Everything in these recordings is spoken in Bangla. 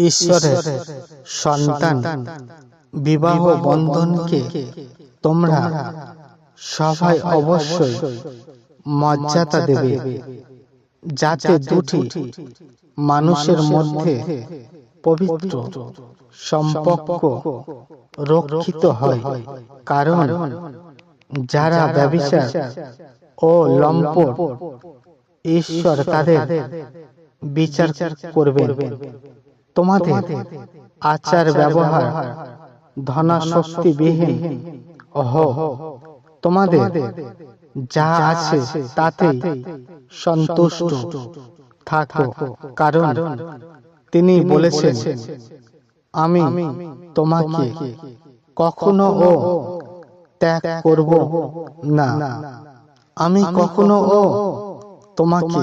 ঈশ্বরের সন্তান। বিবাহ বন্ধনকে তোমরা সবাই অবশ্যই মর্যাদা দেবে। যাতে দুটি মানুষের মধ্যে পবিত্র সম্পর্ক রক্ষিত হয়। কারণ যারা ব্যবিচার ও লম্পট, ঈশ্বর তাদের বিচার করবেন। তোমাদের আচার ব্যবহার, ধনাশক্তিবিহীন, অহ, তোমাদের যা আছে তাতে সন্তুষ্ট থাকো। কারণ তিনি বলেছেন, আমি তোমাকে কখনো ও ত্যাগ করব না। আমি কখনো ও তোমাকে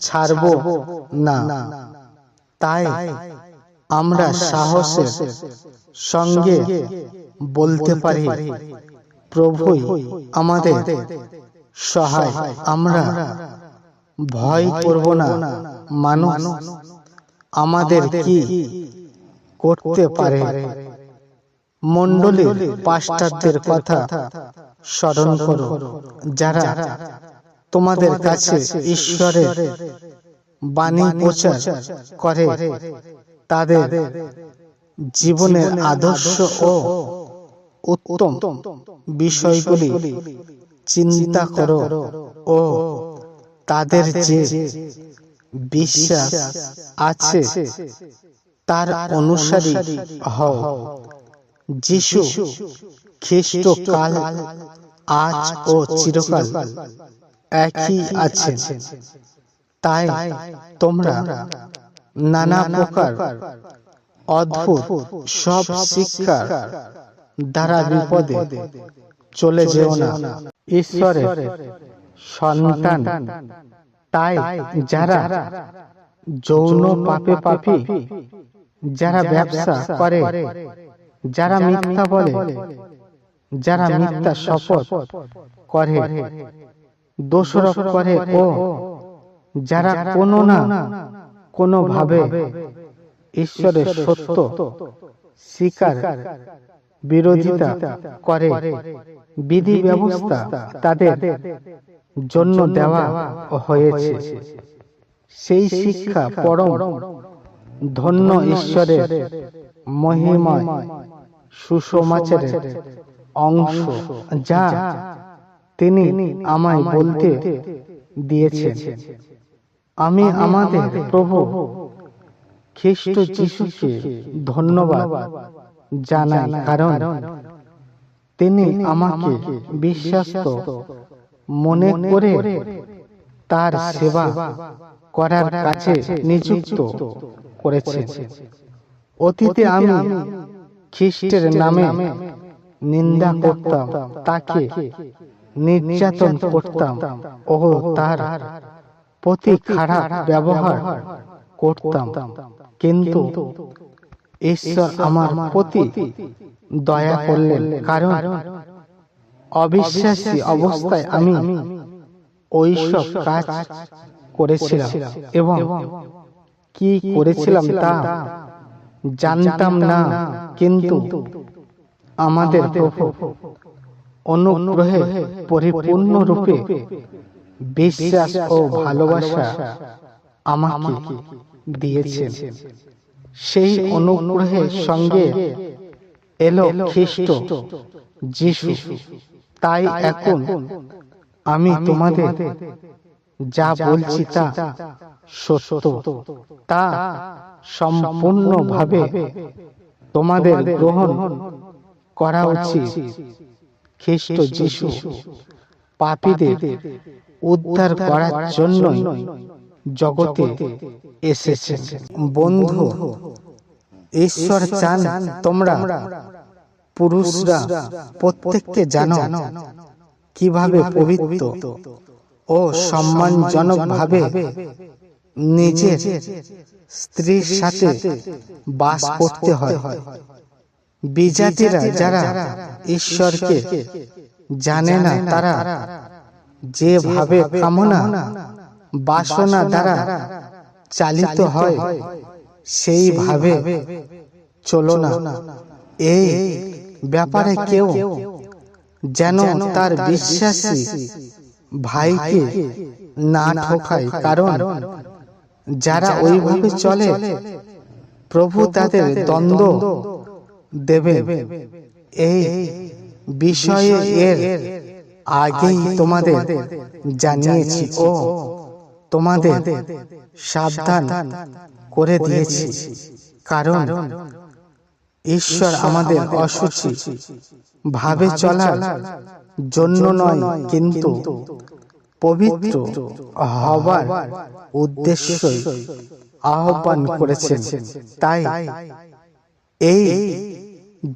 ছাড়ব না। তাই আমরা সাহসের সঙ্গে বলতে পারি। প্রভুই আমাদের সহায়। আমরা ভয় করব না। মানুষ আমাদের কি করতে পারে? মন্ডলীর পাশ্চাত্যের কথা স্মরণ করো। যারা তোমাদের কাছে ঈশ্বরের বাণী প্রচার করে তাদের জীবনের আদর্শ ও উত্তম বিষয়গুলি চিন্তা করো ও তাদের যে বিশ্বাস আছে তার অনুসারী হও। যিশু খ্রিস্ট কাল আজ ও চিরকাল একই আছে তাই তোমরা নানা প্রকার অদ্ভুত সব শিক্ষার দ্বারা বিপদে চলে যেও না। ঈশ্বরের সন্তান। তাই যারা যৌন পাপে পাপি, যারা ব্যবসা করে, যারা মিথ্যা বলে, যারা মিথ্যা শপথ করে, দোষারোপ করে ও যারা কোনো না কোনো ভাবে ঈশ্বরের সত্য স্বীকার বিরোধিতা করে। বিধি ব্যবস্থা তাদের জন্য দেওয়া হয়েছে। সেই শিক্ষা পরম ধন্য ঈশ্বরের মহিময় সুসমাচারের অংশ যা তিনি আমায় বলতে দিয়েছেন। আমি আমাদের প্রভু খ্রিস্ট যিশুকে ধন্যবাদ জানাই। কারণ তিনি আমাকে বিশ্বাস্ত মনে করে তার সেবা করার কাছে নিযুক্ত করেছে। অতীতে আমি খ্রিস্টের নামে নিন্দা করতাম তাকে নির্যাতন করতাম। ও তার প্রতি খারাপ ব্যবহার করতাম। কিন্তু ঈশ্বর আমার প্রতি দয়া করলেন। কারণ অবিশ্বাসী অবস্থায় আমি ওইসব কাজ করেছিলাম। এবং কি করেছিলাম তা জানতাম না। কিন্তু আমাদের প্রভু অনুগ্রহে পরিপূর্ণ রূপে বিশ্বাস ও ভালোবাসা আমাকে দিয়েছেন। সেই অনুগ্রহের সঙ্গে এলো খ্রিস্ট যিশু। তাই এখন আমি তোমাদের যা বলছি তা সত্য। তা সম্পূর্ণভাবে তোমাদের গ্রহণ করা উচিত। খ্রিস্ট যিশু। পাপীদের উদ্ধার করার জন্যই জগতে এসেছে বন্ধু ঈশ্বর চান তোমরা পুরুষরা প্রত্যেককে জানো কীভাবে পবিত্র ও সম্মানজনক ভাবে নিজের স্ত্রীর সাথে বাস করতে হয়। বিজাতিরা যারা ঈশ্বরকে জানে না তারা যেভাবে কামনা, বাসনা দ্বারা চালিত হয়, সেইভাবে চলো না। এই ব্যাপারে কেউ যেন তার বিশ্বাসী ভাইকে না ঠকায়। কারণ যারা ওইভাবে চলে, প্রভু তাদের দ্বন্দ্ব দেবে। এই বিষয়ে এর আগেই তোমাদের জানিয়েছি ও তোমাদের সাবধান করে দিয়েছি। কারণ ঈশ্বর আমাদের অসুচি, ভাবে চলার জন্য নয়, কিন্তু পবিত্র হবার উদ্দেশ্যই আহ্বান করেছেন। তাই এই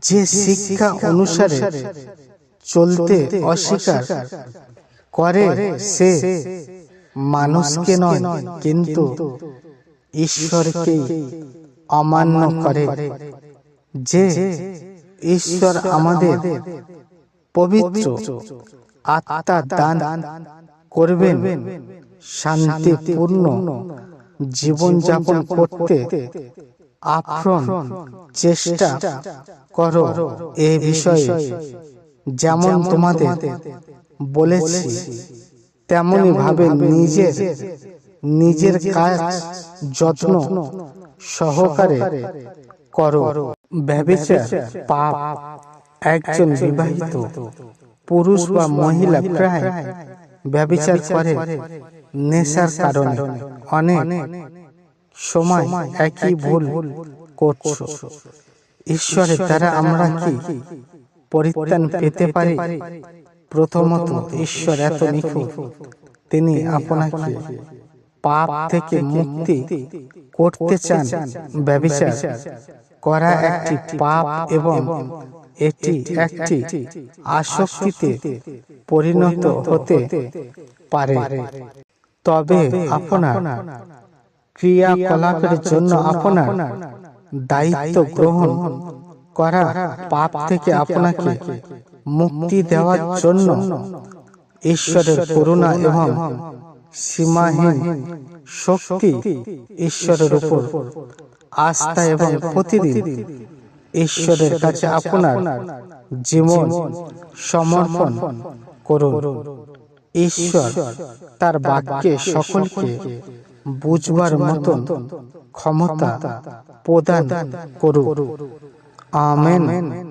যে শিক্ষা অনুসারে চলতে অস্বীকার করে সে মানুষকে নয় কিন্তু ঈশ্বরকে অমান্য করে যে ঈশ্বর আমাদের পবিত্র আত্মা দান করবেন শান্তিপূর্ণ জীবনযাপন করতে আপ্রণ চেষ্টা করো এ বিষয়ে। যেমন তোমাদের বলেছি তেমনি ভাবে নিজের নিজের কাজ যত্ন সহকারে করো। ব্যবিচার পাপ একজন বিবাহিত পুরুষ বা মহিলা প্রায় ব্যবিচার করে নেশার কারণে। অনেক সময় একই ভুল করছ। ঈশ্বরের দ্বারা আমরা কি? পরিত্রাণ পেতে পারি? প্রথমত ঈশ্বর এত নিখুঁত। তিনি আপনাকে পাপ থেকে মুক্তি করতে চান ব্যবিচার করা একটি পাপ এবং এটি একটি আসক্তিতে পরিণত হতে পারে। তবে আপনার ক্রিয়াকলাপের জন্য আপনার দায়িত্ব গ্রহণ করা পাপ থেকে আপনাকে মুক্তি দেওয়ার জন্য ঈশ্বরের করুণা এবং সীমাহীন শক্তি ঈশ্বরের উপর আস্থা এবং প্রতিদিন ঈশ্বরের কাছে আপনার জীবন সমর্পণ করুন। ঈশ্বর তার বাক্যে সকলকে বুঝবার মতন ক্ষমতা প্রদান করুন আমেন